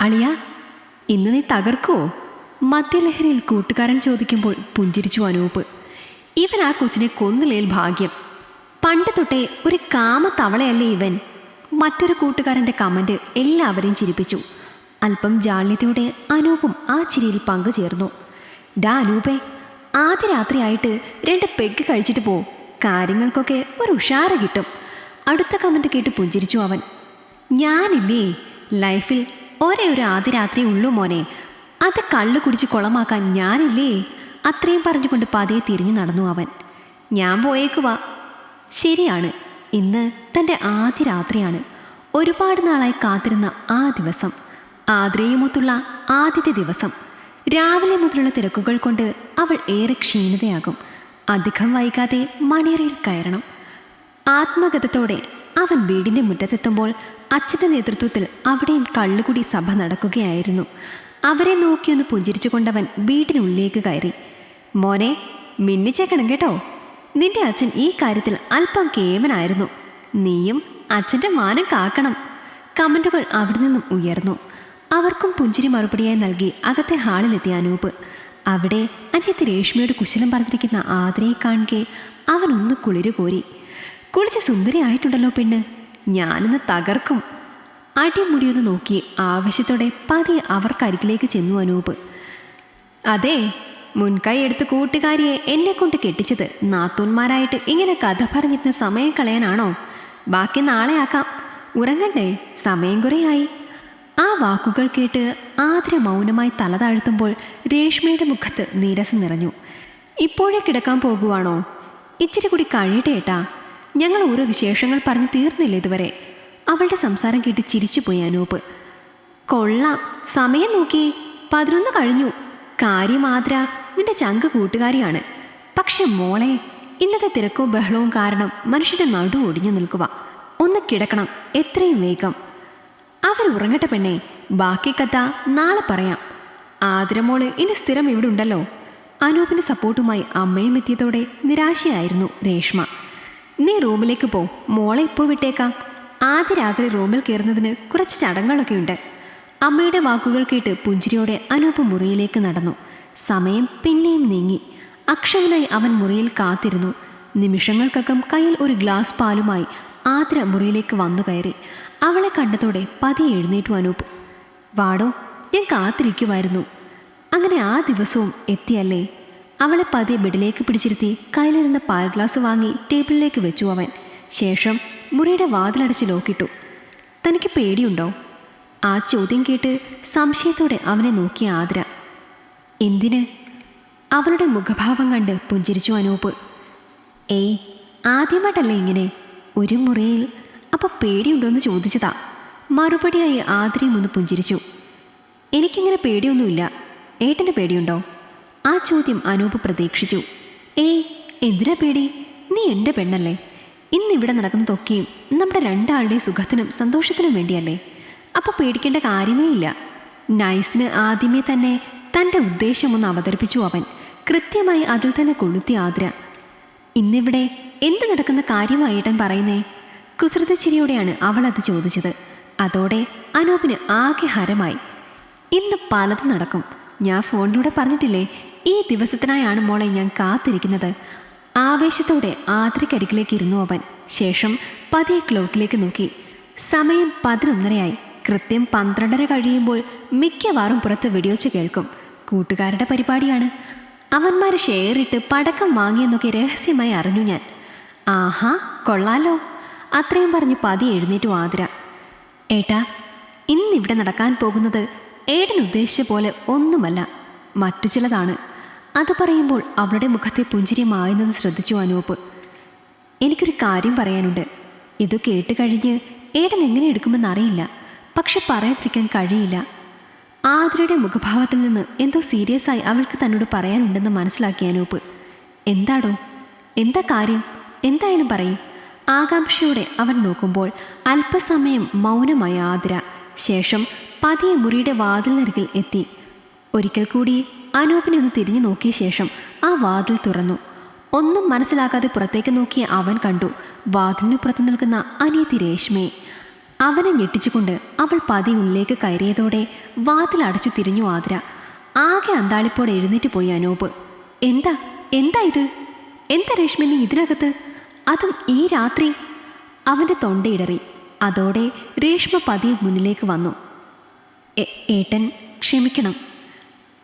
അളിയ ഇന്ന് നീ തകർക്കുവോ? മദ്യലഹരിയിൽ കൂട്ടുകാരൻ ചോദിക്കുമ്പോൾ പുഞ്ചിരിച്ചു അനൂപ്. ഇവൻ ആ കൊച്ചിനെ കൊന്നിലേൽ ഭാഗ്യം. പണ്ട് തൊട്ടേ ഒരു കാമ തവളയല്ലേ ഇവൻ. മറ്റൊരു കൂട്ടുകാരന്റെ കമന്റ് എല്ലാവരെയും ചിരിപ്പിച്ചു. അല്പം ജാള്യതയോടെ അനൂപും ആ ചിരിയിൽ പങ്കുചേർന്നു. ഡാ അനൂപേ ആദ്യ രാത്രിയായിട്ട് രണ്ട് പെഗ് കഴിച്ചിട്ട് പോ. കാര്യങ്ങൾക്കൊക്കെ ഒരു ഉഷാറ് കിട്ടും. അടുത്ത കമന്റ് കേട്ട് പുഞ്ചിരിച്ചു അവൻ. ഞാനില്ലേ ലൈഫിൽ ഒരേ ഒരു ആദ്യരാത്രി ഉള്ളു മോനെ. അത് കള്ളു കുടിച്ച് കുളമാക്കാൻ ഞാനില്ലേ? അത്രയും പറഞ്ഞുകൊണ്ട് പതിയെ തിരിഞ്ഞു നടന്നു അവൻ. ഞാൻ പോയേക്കുവാ ശരിയാണ്. ഇന്ന് തന്റെ ആദ്യ രാത്രിയാണ്. ഒരുപാട് നാളായി കാത്തിരുന്ന ആ ദിവസം. ആദ്രയുമൊത്തുള്ള ആദ്യത്തെ ദിവസം. രാവിലെ മുതലുള്ള തിരക്കുകൾ കൊണ്ട് അവൾ ഏറെ ക്ഷീണിതയാകും. അധികം വൈകാതെ മണിയറയിൽ കയറണം. ആത്മഗതത്തോടെ അവൻ വീടിന്റെ മുറ്റത്തെത്തുമ്പോൾ അച്ഛന്റെ നേതൃത്വത്തിൽ അവിടെയും കള്ളുകൂടി സഭ നടക്കുകയായിരുന്നു. അവരെ നോക്കിയൊന്ന് പുഞ്ചിരിച്ചുകൊണ്ടവൻ വീടിനുള്ളിലേക്ക് കയറി. മോനെ മിന്നിച്ചേക്കണം കേട്ടോ. നിന്റെ അച്ഛൻ ഈ കാര്യത്തിൽ അല്പം കേമനായിരുന്നു നീയും അച്ഛന്റെ മാനം കാക്കണം. കമന്റുകൾ അവിടെ നിന്നും ഉയർന്നു. അവർക്കും പുഞ്ചിരി മറുപടിയായി നൽകി അകത്തെ ഹാളിലെത്തിയ അനൂപ്. അവിടെ അനിയത്തി രേഷ്മയോട് കുശലം പറഞ്ഞിരിക്കുന്ന ആദരയെ കാണുകെ അവൻ ഒന്ന് കുളിരു കോരി കുളിച്ച് സുന്ദരിയായിട്ടുണ്ടല്ലോ പെണ്ണ്. ഞാനിന്ന് തകർക്കും. അടിമുടിയൊന്ന് നോക്കി ആവശ്യത്തോടെ പതിയെ അവർക്കരികിലേക്ക് ചെന്നു അനൂപ്. അതെ മുൻകൈ എടുത്ത് കൂട്ടുകാരിയെ എന്നെ കൊണ്ട് കെട്ടിച്ചത് നാത്തൂന്മാരായിട്ട് ഇങ്ങനെ കഥ പറഞ്ഞിരുന്ന സമയം കളയാനാണോ? ബാക്കി നാളെ ആക്കാം. ഉറങ്ങണ്ടേ? സമയം കുറേയായി. ആ വാക്കുകൾ കേട്ട് ആതിര മൗനമായി തല താഴ്ത്തുമ്പോൾ രേഷ്മയുടെ മുഖത്ത് നീരസം നിറഞ്ഞു. ഇപ്പോഴേ കിടക്കാൻ പോകുവാണോ? ഇച്ചിരി കൂടി കഴിയട്ടെ ഏട്ടാ. ഞങ്ങൾ ഓരോ വിശേഷങ്ങൾ പറഞ്ഞു തീർന്നില്ല ഇതുവരെ. അവളുടെ സംസാരം കേട്ട് ചിരിച്ചുപോയി അനൂപ്. കൊള്ളാം. സമയം നോക്കി. പതിനൊന്ന് കഴിഞ്ഞു. കാര്യം ആദ്ര നിന്റെ ചങ്ക് കൂട്ടുകാരിയാണ്. പക്ഷെ മോളെ ഇന്നത്തെ തിരക്കോ ബഹളവും കാരണം മനുഷ്യന്റെ നടു ഒടിഞ്ഞു നിൽക്കുക. ഒന്ന് കിടക്കണം. എത്രയും വേഗം. അവർ ഉറങ്ങട്ടെ പെണ്ണേ. ബാക്കി കഥ നാളെ പറയാം. ആതിരമോൾ ഇനി സ്ഥിരം ഇവിടുണ്ടല്ലോ അനൂപിന്റെ സപ്പോർട്ടുമായി അമ്മയും എത്തിയതോടെ നിരാശയായിരുന്നു രേഷ്മ. നീ റൂമിലേക്ക് പോ. മോളെ ഇപ്പോൾ വിട്ടേക്കാം. ആദ്യ രാത്രി റൂമിൽ കയറുന്നതിന് കുറച്ച് ചടങ്ങുകളൊക്കെ ഉണ്ട് അമ്മയുടെ വാക്കുകൾ കേട്ട് പുഞ്ചിരിയോടെ അനൂപ് മുറിയിലേക്ക് നടന്നു. സമയം പിന്നെയും നീങ്ങി. അക്ഷമനായി അവൻ മുറിയിൽ കാത്തിരുന്നു. നിമിഷങ്ങൾക്കകം കയ്യിൽ ഒരു ഗ്ലാസ് പാലുമായി ആദ്ര മുറിയിലേക്ക് വന്നു കയറി. അവളെ കണ്ടതോടെ പതിയെ എഴുന്നേറ്റു അനൂപ്. വാടോ ഞാൻ കാത്തിരിക്കുമായിരുന്നു അങ്ങനെ ആ ദിവസവും എത്തിയല്ലേ? അവളെ പതിയെ ബെഡിലേക്ക് പിടിച്ചിരുത്തി കയ്യിലിരുന്ന പാൽ ഗ്ലാസ് വാങ്ങി ടേബിളിലേക്ക് വെച്ചു അവൻ. ശേഷം മുറിയുടെ വാതിലടച്ച് ലോക്കിട്ടു തനിക്ക് പേടിയുണ്ടോ? ആ ചോദ്യം കേട്ട് സംശയത്തോടെ അവനെ നോക്കിയ ആതിര. എന്തിന്? അവളുടെ മുഖഭാവം കണ്ട് പുഞ്ചിരിച്ചു അനൂപ്. ഏയ് ആദ്യമായിട്ടല്ലേ ഇങ്ങനെ. ഒരു മുറിയിൽ അപ്പോൾ പേടിയുണ്ടോയെന്ന് ചോദിച്ചതാ. മറുപടിയായി ആതിരയും ഒന്ന് പുഞ്ചിരിച്ചു. എനിക്കിങ്ങനെ പേടിയൊന്നുമില്ല. ഏട്ടന് പേടിയുണ്ടോ? ആ ചോദ്യം അനൂപ് പ്രതീക്ഷിച്ചു. ഏയ് എന്തിനാ പേടി? നീ എന്റെ പെണ്ണല്ലേ? ഇന്നിവിടെ നടക്കുന്നതൊക്കെയും നമ്മുടെ രണ്ടാളുടെയും സുഖത്തിനും സന്തോഷത്തിനും വേണ്ടിയല്ലേ? അപ്പോൾ പേടിക്കേണ്ട കാര്യമേ ഇല്ല. നൈസിന് ആദ്യമേ തന്നെ തന്റെ ഉദ്ദേശമൊന്ന് അവതരിപ്പിച്ചു അവൻ. കൃത്യമായി അതിൽ തന്നെ കൊളുത്തി ആതിര. ഇന്നിവിടെ എന്ത് നടക്കുന്ന കാര്യമായിട്ടൻ പറയുന്നേ? കുസൃത ചിരിയോടെയാണ് അവൾ അത് ചോദിച്ചത്. അതോടെ അനൂപിന് ആകെ ഹരമായി. ഇന്ന് പലതും നടക്കും. ഞാൻ ഫോണിലൂടെ പറഞ്ഞിട്ടില്ലേ? ഈ ദിവസത്തിനായാണ് മോളെ ഞാൻ കാത്തിരിക്കുന്നത്. ആവേശത്തോടെ ആതിരക്കരികിലേക്ക് ഇരുന്നു അവൻ. ശേഷം പതിയെ ക്ലോക്കിലേക്ക് നോക്കി. സമയം പതിനൊന്നരയായി. കൃത്യം പന്ത്രണ്ടര കഴിയുമ്പോൾ മിക്കവാറും പുറത്ത് വെടിവെച്ച് കേൾക്കും. കൂട്ടുകാരുടെ പരിപാടിയാണ്. അവന്മാർ ഷെയറിട്ട് പടക്കം വാങ്ങിയെന്നൊക്കെ രഹസ്യമായി അറിഞ്ഞു ഞാൻ. ആഹാ കൊള്ളാലോ. അത്രയും പറഞ്ഞ് പതി എഴുന്നേറ്റു ആതിര. ഏട്ടാ ഇന്നിവിടെ നടക്കാൻ പോകുന്നത് ഏടൻ ഉദ്ദേശിച്ച പോലെ ഒന്നുമല്ല. മറ്റു ചിലതാണ്. അത് പറയുമ്പോൾ അവളുടെ മുഖത്തെ പുഞ്ചിരി മായുന്നത് ശ്രദ്ധിച്ചു അനൂപ്. എനിക്കൊരു കാര്യം പറയാനുണ്ട്. ഇത് കേട്ട് കഴിഞ്ഞ് ഏടൻ എങ്ങനെ എടുക്കുമെന്നറിയില്ല പക്ഷെ പറയാതിരിക്കാൻ കഴിയില്ല. ആതിരയുടെ മുഖഭാവത്തിൽ നിന്ന് എന്തോ സീരിയസ് ആയി അവൾക്ക് തന്നോട് പറയാനുണ്ടെന്ന് മനസ്സിലാക്കി അനൂപ്. എന്താടോ? എന്താ കാര്യം? എന്തായാലും പറയും. ആകാംക്ഷയോടെ അവൻ നോക്കുമ്പോൾ അല്പസമയം മൗനമായ ആതിര. ശേഷം പതിയെ മുറിയുടെ വാതിലിനരികിൽ എത്തി. ഒരിക്കൽ കൂടി അനൂപിനെ ഒന്ന് തിരിഞ്ഞു നോക്കിയ ശേഷം ആ വാതിൽ തുറന്നു. ഒന്നും മനസ്സിലാക്കാതെ പുറത്തേക്ക് നോക്കിയ അവൻ കണ്ടു. വാതിലിനു പുറത്ത് നിൽക്കുന്ന അനിയത്തി രേഷ്മയെ. അവനെ ഞെട്ടിച്ചുകൊണ്ട് അവൾ പതി ഉള്ളിലേക്ക് കയറിയതോടെ വാതിൽ അടച്ചു തിരിഞ്ഞു ആതിര. ആകെ അന്താളിപ്പോടെ എഴുന്നേറ്റ് പോയി അനൂപ്. എന്താ? എന്താ ഇത്? എന്താ രേഷ്മ നീ ഇതിനകത്ത്? അതും ഈ രാത്രി? അവന്റെ തൊണ്ടയിടറി അതോടെ രേഷ്മ പതിയെ മുന്നിലേക്ക് വന്നു. ഏട്ടൻ ക്ഷമിക്കണം.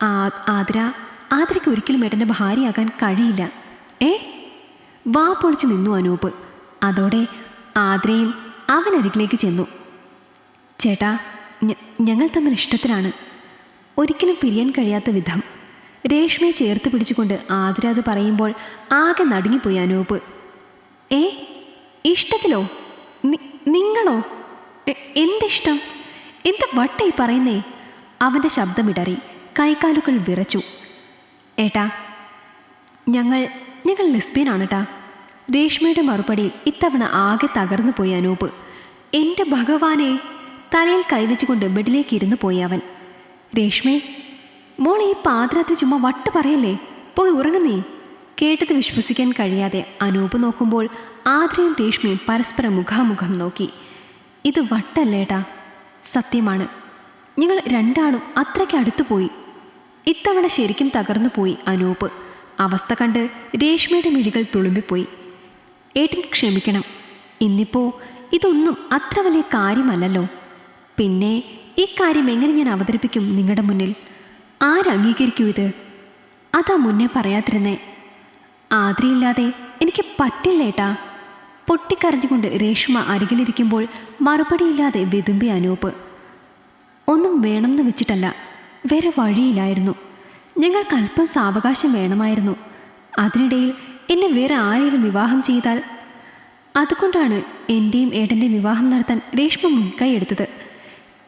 ആതിര ആതിരയ്ക്ക് ഒരിക്കലും ഏട്ടന്റെ ഭാര്യയാകാൻ കഴിയില്ല. ഏ? വാ പൊളിച്ച് നിന്നു അനൂപ്. അതോടെ ആതിരയും അവനരികിലേക്ക് ചെന്നു. ചേട്ടാ ഞങ്ങൾ തമ്മിൽ ഇഷ്ടത്തിലാണ്. ഒരിക്കലും പിരിയാൻ കഴിയാത്ത വിധം. രേഷ്മയെ ചേർത്ത് പിടിച്ചുകൊണ്ട് ആതിര അത് പറയുമ്പോൾ ആകെ നടുങ്ങിപ്പോയി അനൂപ്. ഏ? ഇഷ്ടത്തിലോ? നിങ്ങളോ? എന്തിഷ്ടം? എന്ത് വട്ടേ പറയുന്നേ? അവന്റെ ശബ്ദമിടറി കൈകാലുകൾ വിറച്ചു. ഏട്ടാ ഞങ്ങൾ ഞങ്ങൾ ലെസ്ബിയനാണ് രേഷ്മയുടെ മറുപടിയിൽ ഇത്തവണ ആകെ തകർന്നു പോയി അനൂപ്. എന്റെ ഭഗവാനെ തലയിൽ കൈവച്ചുകൊണ്ട് ബെഡിലേക്ക് ഇരുന്ന് പോയി അവൻ. രേഷ്മേ മോൾ ഈ പാതിരാത്രി ചുമ്മാ വട്ട് പറയല്ലേ? പോയി ഉറങ്ങുന്നേ കേട്ടത് വിശ്വസിക്കാൻ കഴിയാതെ അനൂപ് നോക്കുമ്പോൾ ആദ്രയും രേഷ്മയും പരസ്പരം മുഖാമുഖം നോക്കി. ഇത് വട്ടല്ലേട്ടാ സത്യമാണ്. ഞങ്ങൾ രണ്ടാളും അത്രയ്ക്ക് അടുത്തു പോയി ഇത്തവണ ശരിക്കും തകർന്നു പോയി അനൂപ്. അവസ്ഥ കണ്ട് രേഷ്മയുടെ മിഴികൾ തുളുമ്പിപ്പോയി. ഏട്ടൻ ക്ഷമിക്കണം. ഇന്നിപ്പോ ഇതൊന്നും അത്ര വലിയ കാര്യമല്ലല്ലോ. പിന്നെ ഈ കാര്യം എങ്ങനെ ഞാൻ അവതരിപ്പിക്കും നിങ്ങളുടെ മുന്നിൽ? ആരംഗീകരിക്കൂ ഇത്? അതാ മുന്നേ പറയാതിരുന്നേ. ആദ്രയില്ലാതെ എനിക്ക് പറ്റില്ല പറ്റില്ലേട്ടാ പൊട്ടിക്കരഞ്ഞുകൊണ്ട് രേഷ്മ അരികിലിരിക്കുമ്പോൾ മറുപടിയില്ലാതെ വിതുമ്പി അനൂപ്. ഒന്നും വേണമെന്ന് വെച്ചിട്ടല്ല. വേറെ വഴിയില്ലായിരുന്നു. ഞങ്ങൾക്ക് അല്പം സാവകാശം വേണമായിരുന്നു. അതിനിടയിൽ എന്നെ വേറെ ആരെയും വിവാഹം ചെയ്താൽ? അതുകൊണ്ടാണ് എന്റെയും ഏട്ടന്റെയും വിവാഹം നടത്താൻ രേഷ്മ മുൻകൈ എടുത്തത്.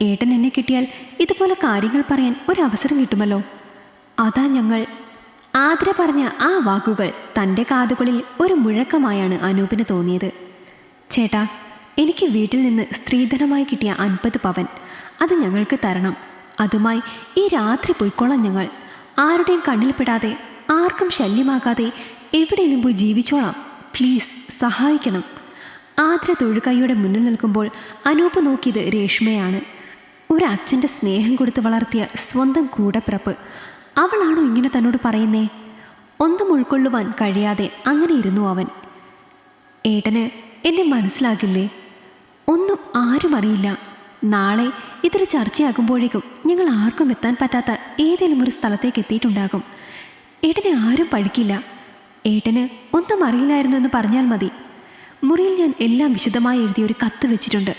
ഏട്ടൻ എന്നെ കിട്ടിയാൽ ഇതുപോലെ കാര്യങ്ങൾ പറയാൻ ഒരു അവസരം കിട്ടുമല്ലോ. അതാ ഞങ്ങൾ. ആതിര പറഞ്ഞ ആ വാക്കുകൾ തന്റെ കാതുകളിൽ ഒരു മുഴക്കമായാണ് അനൂപിന് തോന്നിയത്. ചേട്ടാ എനിക്ക് വീട്ടിൽ നിന്ന് സ്ത്രീധനമായി കിട്ടിയ അൻപത് പവൻ അത് ഞങ്ങൾക്ക് തരണം. അതുമായി ഈ രാത്രി പൊയ്ക്കോളാം ഞങ്ങൾ. ആരുടെയും കണ്ണിൽപ്പെടാതെ ആർക്കും ശല്യമാകാതെ എവിടെയെങ്കിലും പോയി ജീവിച്ചോളാം. പ്ലീസ് സഹായിക്കണം. ആദ്ര തൊഴുകൈയുടെ മുന്നിൽ നിൽക്കുമ്പോൾ അനൂപ് നോക്കിയത് രേഷ്മയാണ്. ഒരു അച്ഛന്റെ സ്നേഹം കൊടുത്ത് വളർത്തിയ സ്വന്തം കൂടപ്പിറപ്പ്. അവളാണോ ഇങ്ങനെ തന്നോട് പറയുന്നേ? ഒന്നും ഉൾക്കൊള്ളുവാൻ കഴിയാതെ അങ്ങനെ ഇരുന്നു അവൻ. ഏട്ടന് എന്നെ മനസ്സിലാകില്ലേ? ഒന്നും ആരും അറിയില്ല. നാളെ ഇതൊരു ചർച്ചയാകുമ്പോഴേക്കും ഞങ്ങൾ ആർക്കും എത്താൻ പറ്റാത്ത ഏതെങ്കിലും ഒരു സ്ഥലത്തേക്ക് എത്തിയിട്ടുണ്ടാകും. ഏട്ടനെ ആരും പഠിക്കില്ല ഏട്ടന് ഒന്നും അറിയില്ലായിരുന്നു എന്ന് പറഞ്ഞാൽ മതി. മുറിയിൽ ഞാൻ എല്ലാം വിശദമായി എഴുതിയ ഒരു കത്ത് വെച്ചിട്ടുണ്ട്.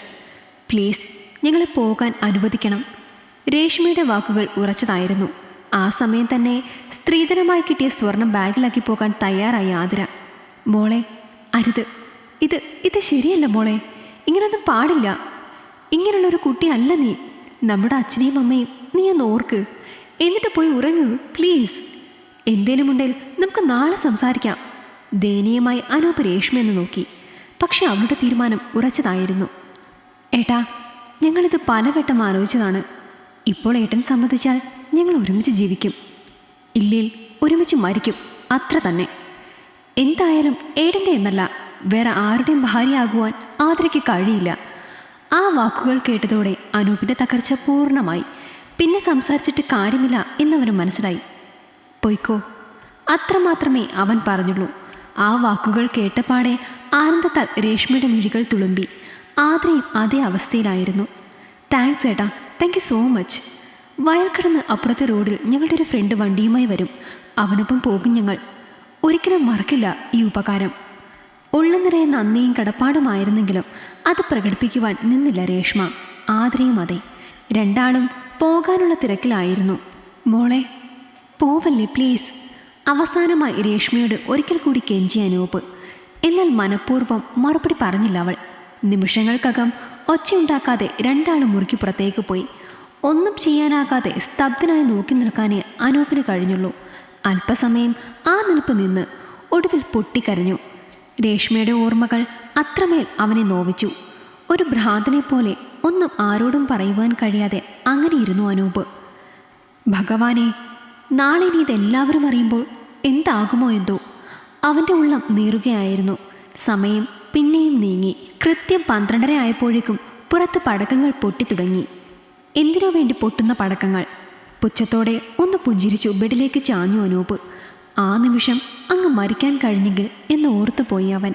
പ്ലീസ് ഞങ്ങളെ പോകാൻ അനുവദിക്കണം. രേഷ്മയുടെ വാക്കുകൾ ഉറച്ചതായിരുന്നു. ആ സമയം തന്നെ സ്ത്രീധനമായി കിട്ടിയ സ്വർണം ബാഗിലാക്കി പോകാൻ തയ്യാറായി ആതിര. മോളെ അരുത്. ഇത് ഇത് ശരിയല്ല മോളെ. ഇങ്ങനൊന്നും പാടില്ല. ഇങ്ങനെയുള്ളൊരു കുട്ടിയല്ല നീ. നമ്മുടെ അച്ഛനെയും അമ്മയും നീ ഒന്ന് ഓർക്ക്. എന്നിട്ട് പോയി ഉറങ്ങൂ പ്ലീസ് എന്തേലും ഉണ്ടെങ്കിൽ നമുക്ക് നാളെ സംസാരിക്കാം. ദയനീയമായി അനൂപ് രേഷ്മയെന്ന് നോക്കി. പക്ഷെ അവളുടെ തീരുമാനം ഉറച്ചതായിരുന്നു. ഏട്ടാ ഞങ്ങളിത് പലവട്ടം ആലോചിച്ചതാണ്. ഇപ്പോൾ ഏട്ടൻ സമ്മതിച്ചാൽ ഞങ്ങൾ ഒരുമിച്ച് ജീവിക്കും. ഇല്ലേൽ ഒരുമിച്ച് മരിക്കും അത്ര തന്നെ. എന്തായാലും ഏടന്റെ എന്നല്ല വേറെ ആരുടെയും ഭാര്യയാകുവാൻ ആതിരയ്ക്ക് കഴിയില്ല. ആ വാക്കുകൾ കേട്ടതോടെ അനൂപിന്റെ തകർച്ച പൂർണമായി. പിന്നെ സംസാരിച്ചിട്ട് കാര്യമില്ല എന്നവന് മനസ്സിലായി. പൊയ്ക്കോ. അത്രമാത്രമേ അവൻ പറഞ്ഞുള്ളൂ. ആ വാക്കുകൾ കേട്ടപാടെ ആനന്ദത്താൽ രേഷ്മയുടെ മിഴികൾ തുളുമ്പി. ആദ്രയും അതേ അവസ്ഥയിലായിരുന്നു. താങ്ക്സ് ഏട്ടാ. Thank you so much. വയൽ കിടന്ന് അപ്പുറത്തെ റോഡിൽ ഞങ്ങളുടെ ഒരു ഫ്രണ്ട് വണ്ടിയുമായി വരും. അവനൊപ്പം പോകും ഞങ്ങൾ. ഒരിക്കലും മറക്കില്ല ഈ ഉപകാരം. ഉള്ള നിറയെ നന്ദിയും കടപ്പാടുമായിരുന്നെങ്കിലും അത് പ്രകടിപ്പിക്കുവാൻ നിന്നില്ല രേഷ്മ. ആതിരയും അതെ. രണ്ടാളും പോകാനുള്ള തിരക്കിലായിരുന്നു. മോളെ പോവല്ലേ പ്ലീസ് അവസാനമായി രേഷ്മയോട് ഒരിക്കൽ കൂടി കെഞ്ചി അനൂപ്. എന്നാൽ മനഃപൂർവം മറുപടി പറഞ്ഞില്ല അവൾ. നിമിഷങ്ങൾക്കകം ഒച്ചയുണ്ടാക്കാതെ രണ്ടാളും മുറുക്കി പുറത്തേക്ക് പോയി. ഒന്നും ചെയ്യാനാകാതെ സ്തബ്ധനായി നോക്കി നിൽക്കാനേ അനൂപിന് കഴിഞ്ഞുള്ളൂ. അല്പസമയം ആ നിൽപ്പ് നിന്ന് ഒടുവിൽ പൊട്ടിക്കരഞ്ഞു. രേഷ്മയുടെ ഓർമ്മകൾ അത്രമേൽ അവനെ നോവിച്ചു. ഒരു ഭ്രാന്തനെ പോലെ ഒന്നും ആരോടും പറയുവാൻ കഴിയാതെ അങ്ങനെ ഇരുന്നു അനൂപ്. ഭഗവാനെ നാളെ ഇനി ഇതെല്ലാവരും അറിയുമ്പോൾ എന്താകുമോ എന്തോ. അവന്റെ ഉള്ളം നീറുകയായിരുന്നു. സമയം പിന്നെയും നീങ്ങി. കൃത്യം പന്ത്രണ്ടര ആയപ്പോഴേക്കും പുറത്ത് പടക്കങ്ങൾ പൊട്ടിത്തുടങ്ങി. എന്തിനോ വേണ്ടി പൊട്ടുന്ന പടക്കങ്ങൾ? പുച്ഛത്തോടെ ഒന്ന് പുഞ്ചിരിച്ചു ബെഡിലേക്ക് ചാഞ്ഞു അനൂപ്. ആ നിമിഷം അങ്ങ് മരിക്കാൻ കഴിഞ്ഞെങ്കിൽ എന്ന് ഓർത്തുപോയി അവൻ.